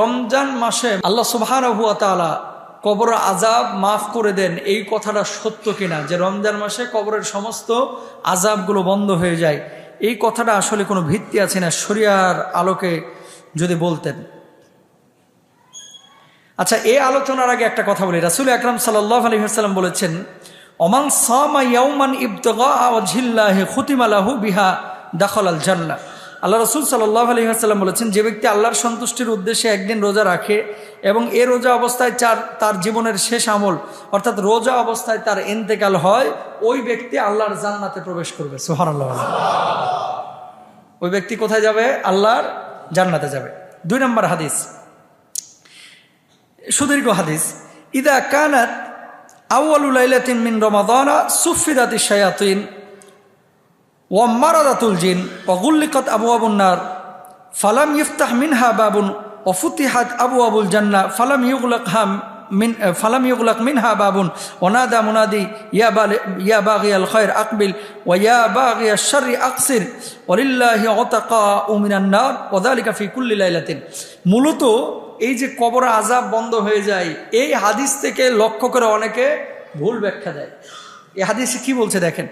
রমজান মাসে আল্লাহ সুবহানাহু তাআলা কবর আজাব মাফ করে দেন, এই কথাটা সত্য কিনা? যে রমজান মাসে কবরের সমস্ত আজাবগুলো বন্ধ হয়ে যায়, এই কথাটা আসলে কোনো ভিত্তি আছে না? শরিয়ার আলোকে যদি বলতেন। আচ্ছা এই আলোচনার আগে একটা কথা বলি। রাসুল আকরাম সাল্লাহ আলী হাসাল্লাম বলেছেন অমান সামা ইয়াউমান ইবতগা আওয়াজিল্লাহে খুতিমালাহু বিহা দাখল আল জান্নাহ। আল্লাহ রসুল সাল্লাহ আলী হাসাল্লাম বলেছেন, যে ব্যক্তি আল্লাহর সন্তুষ্টির উদ্দেশ্যে একদিন রোজা রাখে এবং এ রোজা অবস্থায় চার, তার জীবনের শেষ আমল, অর্থাৎ রোজা অবস্থায় তার এন্তেকাল হয়, ওই ব্যক্তি আল্লাহর জান্নাতে প্রবেশ করবে। সোহান আল্লাহ ওই ব্যক্তি কোথায় যাবে? আল্লাহর জান্নাতে যাবে। দুই নম্বর হাদিস। সুদীর্ঘ হাদিস। ইদা কানাত আউয়ালুলাইলাতিন মিন রমাদানা সুফিদাতি শায়াতিন। ওয়াম্মারাদাতুল জিন অগুল্লিকত আবু আবুন্নার ফালাম ইফতাহ মিনহা বাবুন অফুতিহাত আবু আবুল জান্না ফালাম ইউগলাক হাম মিন ফালাম ইউগলাক মিনহা বাবুন ওনাদা মুনাদি, ইয়া বাল, ইয়া বাগিয়াল খৈর আকবিল ও ইয়া বাগিয়া শর্রি আকসির ওলিল্লাহি অতাকা উমিনান্নার ওদালিকা ফি কুল্লি লাইলাতিন। মূলত এই যে কবর আজাব বন্ধ হয়ে যায়, এই হাদিস থেকে লক্ষ্য করে অনেকে ভুল ব্যাখ্যা দেয়। এই হাদিসে কি বলছে দেখেন,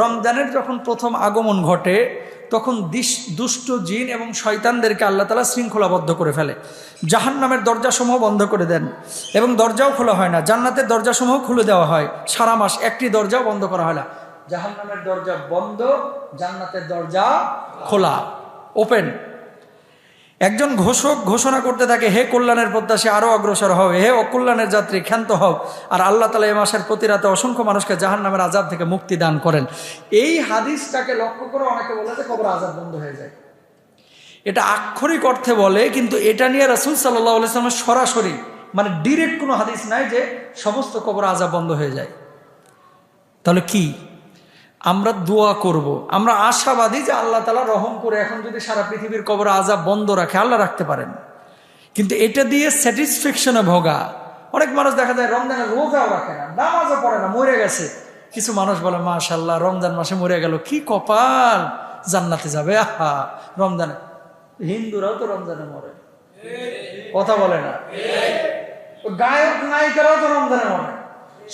রমজানের যখন প্রথম আগমন ঘটে, তখন দুষ্ট জিন এবং শয়তানদেরকে আল্লাহ তালা শৃঙ্খলাবদ্ধ করে ফেলে। জাহান নামের দরজাসমূহ বন্ধ করে দেন এবং দরজাও খোলা হয় না। জান্নাতের দরজাসমূহ খুলে দেওয়া হয়। সারা মাস একটি দরজাও বন্ধ করা হয় না। জাহান নামের দরজা বন্ধ, জান্নাতের দরজা খোলা। ওপেন একজন ঘোষক ঘোষণা করতে থাকে, হে কল্যাণের প্রত্যাশী আরও অগ্রসর হও, হে অকল্যাণের যাত্রী, ক্ষান্ত হও। আর আল্লাহ তালা এ মাসের প্রতি রাতে অসংখ্য মানুষকে জাহান নামের আজাব থেকে মুক্তি দান করেন। এই হাদিসটাকে লক্ষ্য করে অনেকে বলে যে কবর আজাব বন্ধ হয়ে যায়। এটা আক্ষরিক অর্থে বলে, কিন্তু এটা নিয়ে রাসুল সাল্লাহ আলাইসলামের সরাসরি মানে ডিরেক্ট কোনো হাদিস নাই যে সমস্ত কবর আজাব বন্ধ হয়ে যায়। তাহলে কি? আমরা দোয়া করব। আমরা আশাবাদী যে আল্লাহ তালা রহম করে এখন যদি সারা পৃথিবীর কবর আজাব বন্ধ রাখে আল্লাহ রাখতে পারেন। কিন্তু এটা দিয়ে স্যাটিসফ্যাকশনে ভোগা। অনেক মানুষ দেখা যায় রমজানে রোজাও রাখে না নামাজও পড়ে না মরে গেছে। কিছু মানুষ বলে মাশাল্লাহ রমজান মাসে মরে গেল কি কপাল! জান্নাতে যাবে আহা! রমজানে হিন্দুরাও তো রমজানে মরে। কথা বলে না। গায়ক নায়িকারাও তো রমজানে মরে।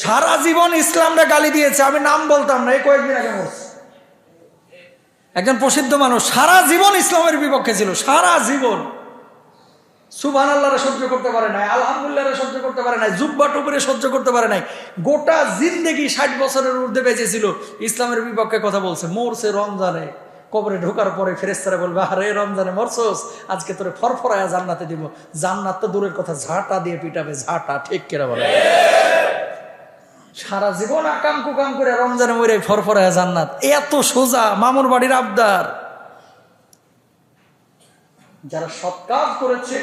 সারা জীবন ইসলামরা গালি দিয়েছে, আমি নাম বলতাম না, এই কয়েকদিন আগে একজন প্রসিদ্ধ মানুষ, সারা জীবন ইসলামের বিপক্ষে ছিল, সারা জীবন। সুবান আল্লাহরে সহ্য করতে পারে নাই আলহামদুল্লাহ সহ্য করতে পারে নাই, জুব্বা টুপুরে সহ্য করতে পারে নাই। গোটা জিন্দেগি ষাট বছরের ঊর্ধ্বে বেঁচেছিল, ইসলামের বিপক্ষে কথা বলছে, মরছে রমজানে। কবরে ঢোকার পরে ফেরেস্তারা বলবে, আরে রমজানে মরছোস, আজকে তোরে ফরফরায়া জান্নাতে দিব। জান্নাত তো দূরের কথা, ঝাঁটা দিয়ে পিটাবে, ঝাঁটা, ঠিক কেরা বলে? সারা জীবন আকাম কুকাম করে রমজানে মরে ফরফরায় জান্নাত। এত সোজা, মামুর বাড়ির আবদার। যারা সৎ কাজ করেছে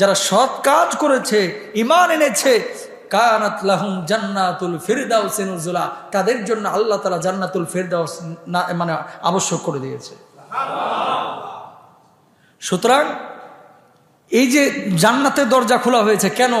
যারা সৎ কাজ করেছে ইমান এনেছে জান্নাতুল তাদের জন্য আল্লাহ তাআলা জান্নাতুল ফিরদাউস মানে আবশ্যক করে দিয়েছে। সুতরাং এই যে জান্নাতের দরজা খোলা হয়েছে, কেন?